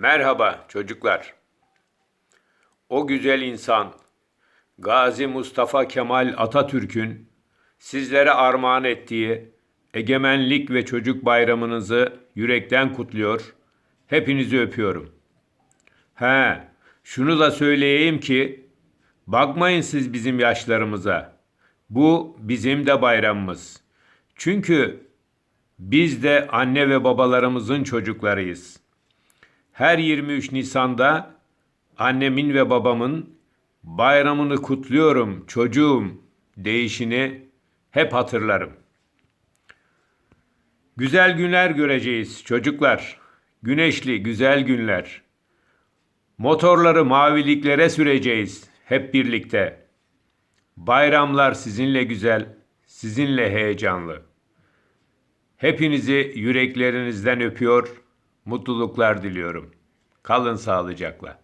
Merhaba çocuklar. O güzel insan Gazi Mustafa Kemal Atatürk'ün sizlere armağan ettiği Egemenlik ve Çocuk Bayramınızı yürekten kutluyor. Hepinizi öpüyorum. He, şunu da söyleyeyim ki bakmayın siz bizim yaşlarımıza. Bu bizim de bayramımız. Çünkü biz de anne ve babalarımızın çocuklarıyız. Her 23 Nisan'da annemin ve babamın bayramını kutluyorum çocuğum deyişini hep hatırlarım. Güzel günler göreceğiz çocuklar. Güneşli güzel günler. Motorları maviliklere süreceğiz hep birlikte. Bayramlar sizinle güzel, sizinle heyecanlı. Hepinizi yüreklerinizden öpüyor, mutluluklar diliyorum. Kalın sağlıcakla.